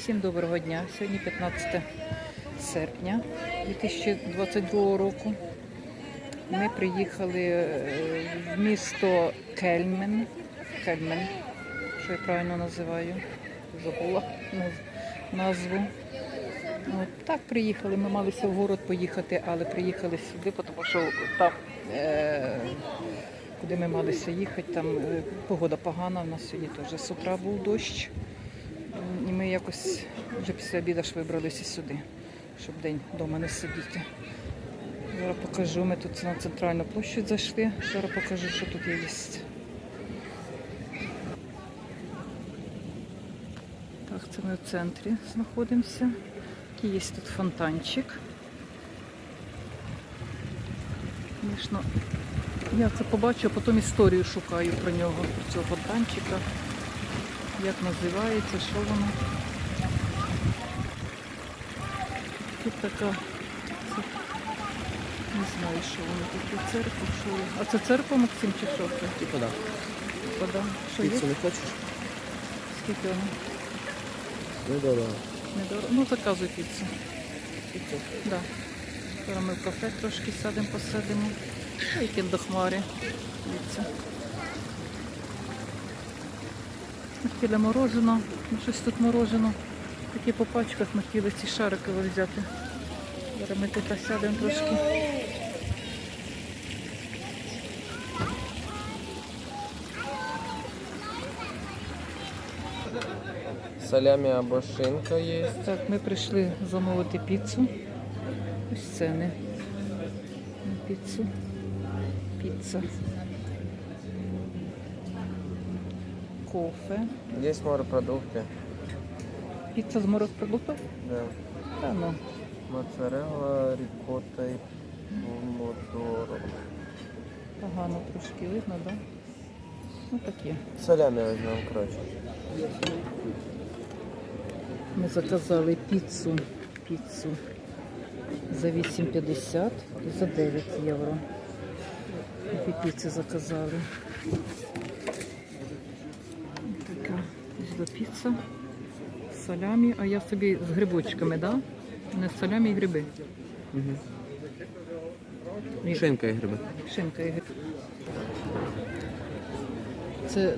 Всім доброго дня. Сьогодні 15 серпня 2022 року. Ми приїхали е, в місто Кельмен. Кельмен, що я правильно називаю, забула наз- назву. От, так приїхали. Ми малися в город поїхати, але приїхали сюди, тому що там, е, куди ми малися їхати, там е, погода погана. У нас сьогодні теж з утра був дощ. Ми якось вже після обіду ж вибралися сюди, щоб день вдома не сидіти. Зараз покажу, ми тут на центральну площадь зайшли. Зараз покажу, що тут є. Так, це ми в центрі знаходимося. Є тут фонтанчик. Звісно, я це побачу, а потім історію шукаю про нього, про цього фонтанчика. Як називається, що воно? Тут така, це, не знаю, що воно таке, церква, що. А це церква, Максим, чи що це? Типа да. Вода. Що є? Піцу не хочеш? Скільки воно? Ну да, да. Недорого. Ну, заказуй піцу. Піцу. Да. Зараз ми в кафе трошки сядемо, посадимо. Вікенд до хмари. Дивіться. Ми хотіли морожено. Щось тут морожено. Такі по пачках ми хотіли ці шарики взяти. Зараз ми тут сядемо трошки. Салямі або шинка є. Так, ми прийшли замовити піцу. Ось ціни піцу. Піца. Кофе. Є морепродукти. Піца з морепродуктів? Да. Та ну. Моцарелла, рікота і помодоро. Погано трошки видно. Да? Ну таке. Салямі візьмемо, коротше. Ми заказали піцу. Піцу за 8,50 і за 9 євро. Піци заказали. Взяла піца. Салямі, а я собі з грибочками, так? Да? Не салямі і гриби. Угу. І- Шинка і гриби. Шинка і гриб. Це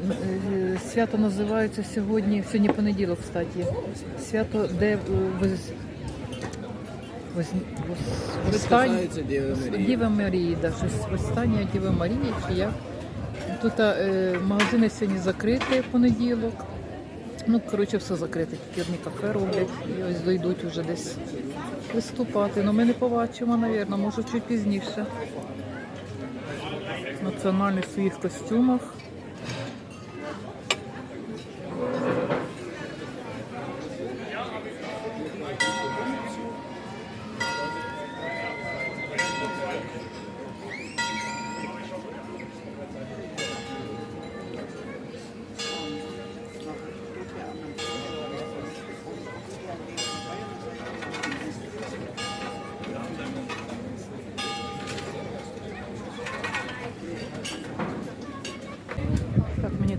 е, свято називається сьогодні, сьогодні понеділок, кстати. Свято, де воз, воз, воз, восстання Діва Марії, да, щось восстання Діви Марії чи як. Тут е, магазини сьогодні закриті в понеділок. Ну, коротше, все закрите, тільки кафе роблять і ось дойдуть вже десь виступати. Ну ми не побачимо, мабуть, може чуть пізніше. В національних своїх костюмах.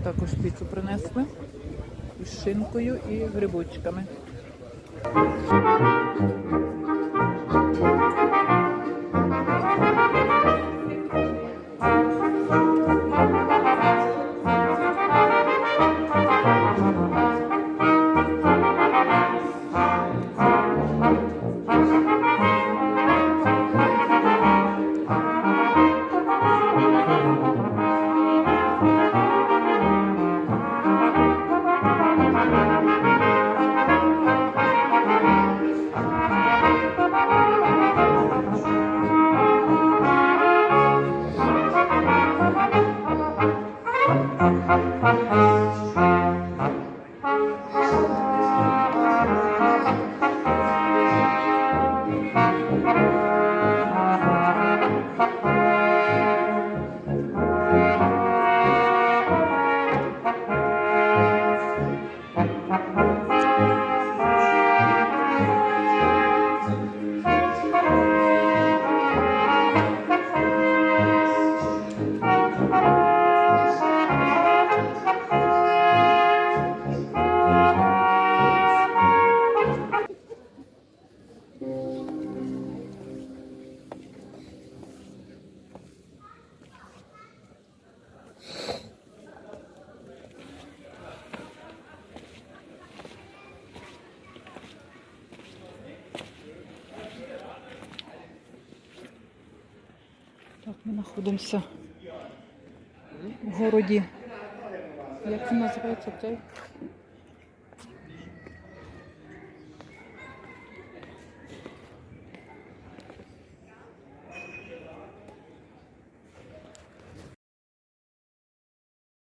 Також піцу принесли із шинкою і грибочками. Так, ми знаходимося в городі. Як це називається цей?